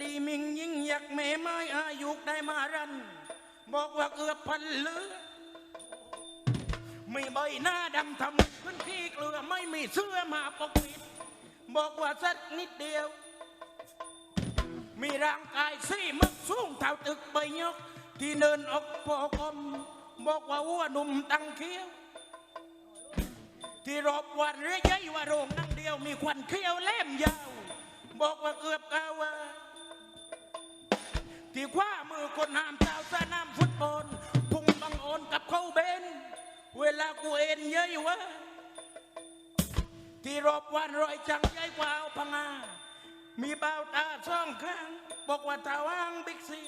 ดีมิงยิ่งอยากแม่ไม้อายุได้มารัน บอกว่าเกือบพันเหลือไม่ใบหน้าดำทำพื้นที่เกลือไม่มีเสื้อมาปกปิด บอกว่าสักนิดเดียว มีร่างกายซี่มึกสูงเท่าตึกใบยก ที่เนินออกปอกม บอกว่าวัวหนุ่มตั้งเคี้ยว ที่รอบวันเรื่อยว่าโรงนั่งเดียวมีควันเขี้ยวแหลมยาว บอกว่าเกือบกาวา ที่คว้ามือคนหามเจ้าสนามฟุตบอลพุ่งบังโอนกับเขาเบน เวลากูเอ็นเยอะวะที่รอบวันรอยจังใหญ่กว่าเอาพังงามีเบ้าตาช่องข้าง บอกว่าตาว่างบิ๊กซี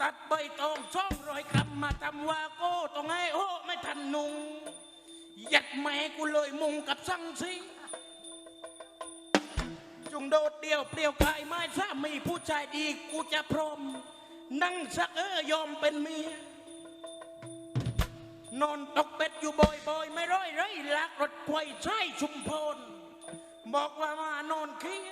ตัดใบตองช่องรอยกลับมาทำว่าโก้ต้องให้โอ้ไม่ทันนุงยัดแม่กูเลยมุงกับสังสิจ งโดดเดี่ยวเปลี่ยวกายไม่ถ้ามีผู้ชายดีกูจะพร้อมนั่งสักเออยอมเป็นเมีย นอนตกเป็ดอยู่บ่อยๆ ไม่ร้อยไรลักรถควายใช่ชุมพล บอกว่ามานอนเคีย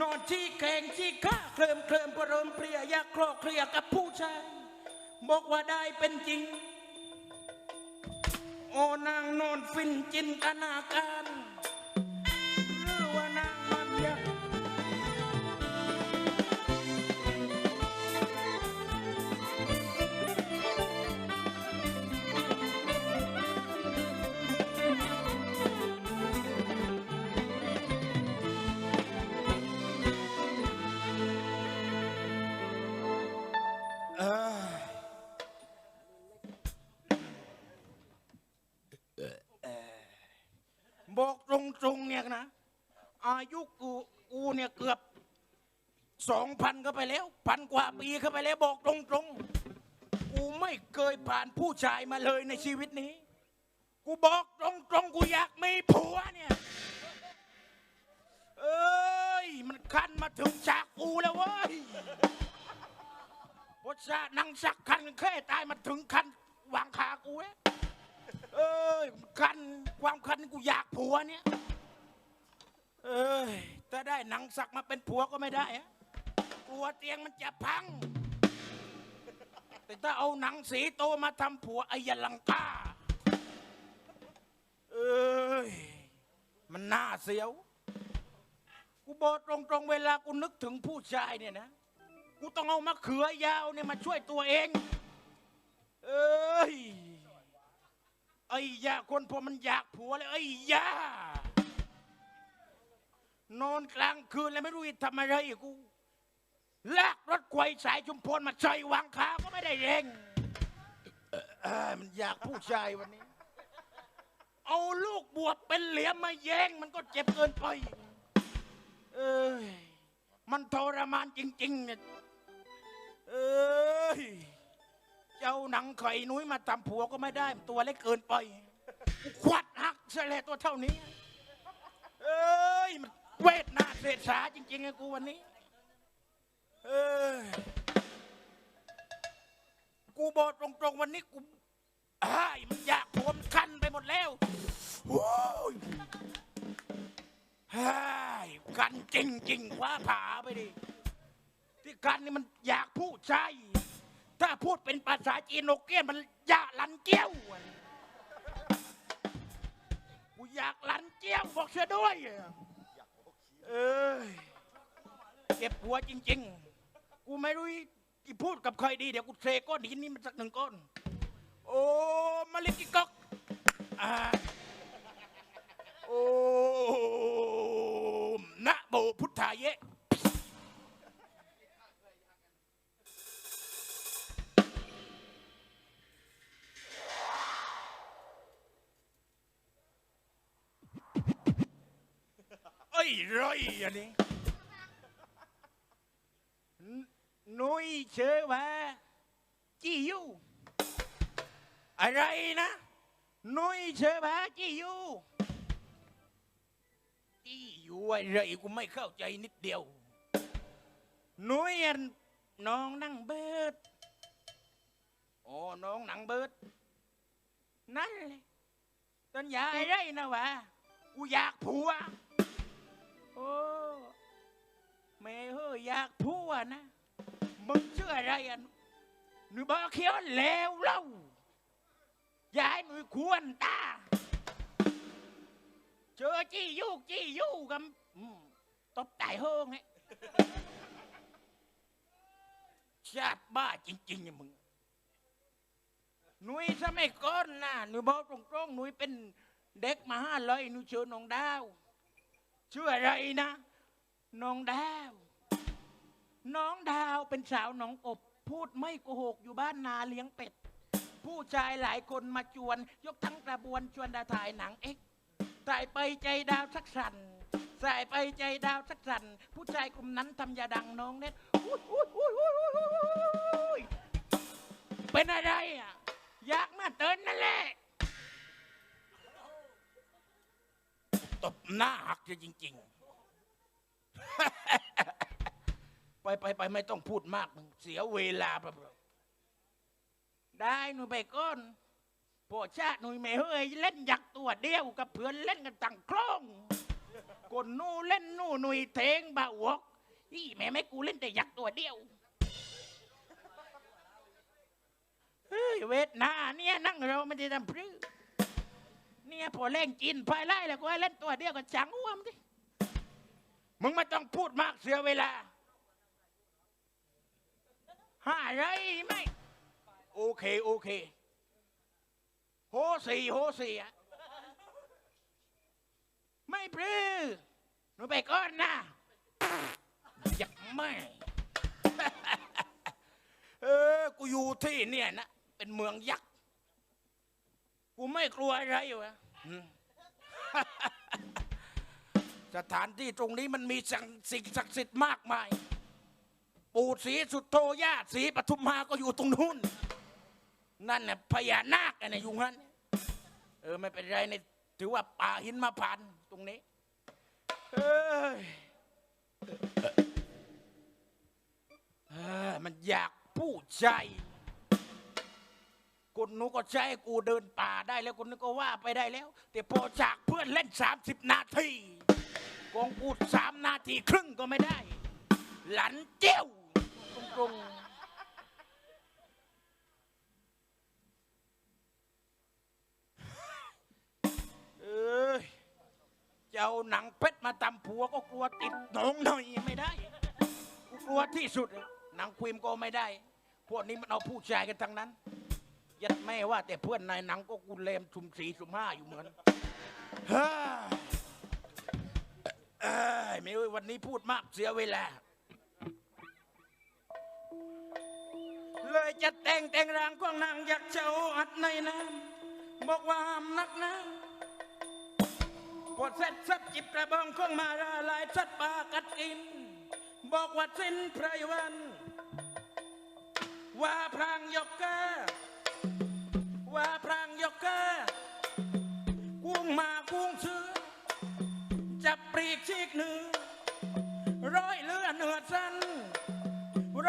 นอนชี้แข่งชี้ข้าเคลิมเคลิมประเริมเพลียอยากคลอเคลียกับผู้ชาย บอกว่าได้เป็นจริง โอนางนอนฟินจินตนาการ เนี่ยนะ อายุกูกูเนี่ยเกือบสองพันเข้าไปแล้ว พันกว่าปีเข้าไปแล้วบอกตรงๆ กูไม่เคยผ่านผู้ชายมาเลยในชีวิตนี้ กูบอกตรงๆ กูอยากมีผัวเนี่ย เอ้ย มันคันมาถึงฉากกูแล้วเว้ยพชานังสักคันแค่ตายมาถึงคันวางขากูเว้ยเอ้ยคันความคันกูอยากผัวเนี่ย เอ้ยถ้าได้หนังสักมาเป็นผัวก็ไม่ได้อะกลัวเตียงมันจะพัง แต่ถ้าเอาหนังสีโตมาทำผัวไอ้ยาลังกาเอ้ย มันน่าเสียว กูบอกตรงๆเวลากูนึกถึงผู้ชายเนี่ยนะ กูต้องเอามะเขือยาวเนี่ยมาช่วยตัวเอง เอ้ย ไอ้ยาคนพอมันอยากผัวเลยไอ้ยา นอนกลางคืนแล้วไม่รู้จะทำอะไรอีกกูลากรถไกวสายชุมพลมาใส่วางขาก็ไม่ได้เร่งเอ่อเอ้ยมันอยากผู้ชายวันนี้ เอาลูกบวบเป็นเหลี่ยมมาแย่งมันก็เจ็บเกินไป เอ้ยมันทรมานจริงๆเนี่ยเอ้ยเจ้าหนังไข่นุ้ยมาทำผัวก็ไม่ได้ตัวเล็กเกินไปกูควัดหักเสยแหละตัวเท่านี้ เอ้ยมัน เวทนาเศษาจริงๆไอ้กูวันนี้ เอ้ยกูบอกตรงๆวันนี้กูไอ้มันอยากผมคันไปหมดแล้วโอ้ยฮ้กันจริงๆว้าผาไปดิ ที่กันนี่มันอยากพูดใช่ ถ้าพูดเป็นภาษาจีนโนเกียนมันอยากลันเกี้ยวกูอยากลันเกี้ยวบอกเสียด้วย เอ้ยเจ็บหัวจริง ๆ กูไม่รู้จะพูดกับใครดี เดี๋ยวกูเทก้อนหินนี่มันสักหนึ่งก้อน โอ้มาลิกิกอกอ่าโอ้นะโบพุทธายะ อ้ยร้อยอันนี้นุ้ยเชื่อว่าจียูอะไรนะนุ้ยเชื่อว่าจียูที่อยู่อะไรกูไม่เข้าใจนิดเดียวนุ้ยน้องนั่งเบิดโอ้น้องหนังเบิดนั่นเลยต้นยายไรนะวะกูอยากผัว โอ้แม่เฮ้ยอยากพูดนะมึงชื่ออะไรอะหนูบอกเขียวเลวเล่าย้ายหนูควรตาเจอจี้ยุกจี้ยุกกันอืมตบไตายเฮ้งไงชาติบ้าจริงๆเนี่ยมึงหนุ่ยสมัยก่อนนะหนุ่ยบอกตรงๆหนุ่ยเป็นเด็กมาห้าเลยหนุ่ยเชื่อน้องดาว ชื่ออะไรนะ น้องดาว น้องดาวเป็นสาวหนองกบพูดไม่โกหกอยู่บ้านนาเลี้ยงเป็ด ผู้ชายหลายคนมาจวน ยกทั้งกระบวนชวนดาถ่ายหนังเอ็กซ์สายไปใจดาวสักสันสายไปใจดาวสักสันผู้ชายกลุ่มนั้นทำยาดังน้องเน็ตอุ๊ยอุ๊ยอุ๊ยอุ๊ยอุ๊ยอุ๊ยเป็นอะไรอะอยากมาเตือนนั่นแหละ ตบหน้าหักจะจริง ๆ ไปไปไปไม่ต้องพูดมากมึงเสียเวลาเปได้หนูไปก้อนพอชาติหนูไม่เฮ้ยเล่นยักตัวเดียวกับเพื่อนเล่นกันตั้งโครงคนนู่เล่นนู่หนุ่ยเทงบ่าวกอีแม่ไม่กูเล่นแต่ยักตัวเดียวเฮ้ยเวทนาเนี่ยนั่งเราไม่ได้ทำพื้ เนี่ยพอเล่นจีนภายไล่แล้วก็ให้เล่นตัวเดียวกับจังอ้วมดิมึงไม่ต้องพูดมากเสียเวลาหาไรไหมโอเคโอเค โหสี่โหสี่อะไม่พรื้หนูไปก่อนนะอยักไม่เออ กูอยู่ที่เนี่ยนะ เป็นเมืองยักษ์ กูไม่กลัวอะไรวะอืม สถานที่ตรงนี้มันมีสิ่งศักดิ์สิทธิ์มากมาย ปู่ศรีสุดโธย่าศรีปทุมมาก็อยู่ตรงนู้น นั่นน่ะพญานาคน่ะอยู่งั้น เออไม่เป็นไรในถือว่าป่าหินมาผ่านตรงนี้เอยเออมันอยากผู้ใจ คนนู้นก็ใช้กูเดินป่าได้แล้วคนนี้ก็ว่าไปได้แล้ว แต่พอจากเพื่อนเล่น 30 นาทีกองกูดสามนาทีครึ่งก็ไม่ได้ หลันเจ้วตรงๆเอ้ยเจ้าหนังเพชรมาตำผัวก็กลัวติดหนองหน่อยไม่ได้กลัวที่สุด หนังควิมก็ไม่ได้ พวกนี้มันเอาผู้ชายกันทั้งนั้น ยัดแม่ว่า แต่เพื่อนนายหนังก็กูเลมชุมสีชุมห้าอยู่เหมือนเฮ้ยเอ้ยไม่เอ้ยวันนี้พูดมากเสียเวลา เลยจะแต่งแต่งรางของนางอยากเจ้าอัดในน้ำบอกว่าห้ามนักนะปวดเสร็จสับจิบกระบองของมาราลายสัตว์ปากัดกิน บอกว่าสิ้นไพรวัน ว่าพรางยกเกอ ว่าพรางยกเกอกุ้งมากุ้งเชื้อ จับปรีกชีกเนื้อร้อยเลือเนื้อสั้น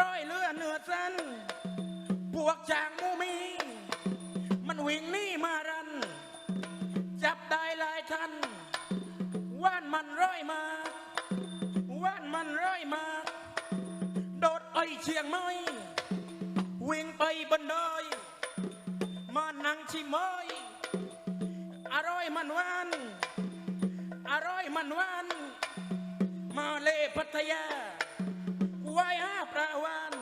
ร้อยเลือเนื้อสั้นพวกจางมูมี มันวิ่งหนี่มารัน จับได้หลายทันว่านมันร้อยมาว่านมันร้อยมา โดดไปเชียงใหม่วิ่งไปบนดอย มานั่งชิมอย อร่อยมันหวานอร่อยมันหวานมาเลพัทยาไว้ห้าปลาวาน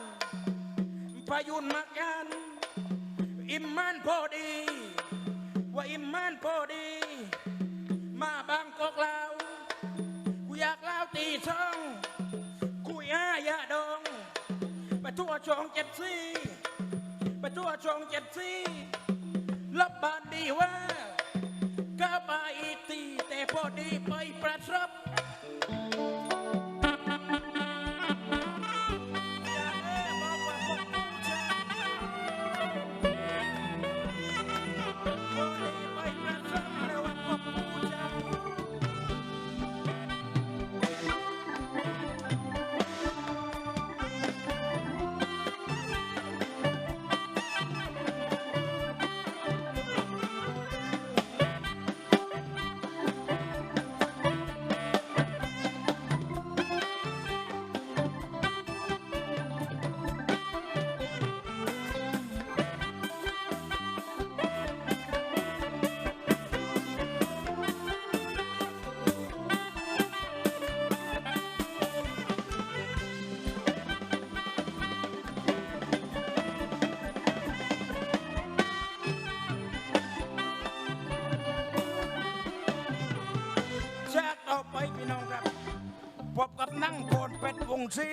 พยุนมักยันอิมมานพอดี ว่าอิมมานพอดี มาบางกอกลาวกูอยากเล่าตีช่องคุยห้ายาดองไปทั่วช่องเจ็ดซี่ไปทั่วช่องเจ็ดซี่ รับบานดีว่าก้าวไปอีตีแต่พอดีไปประทับ ซีรี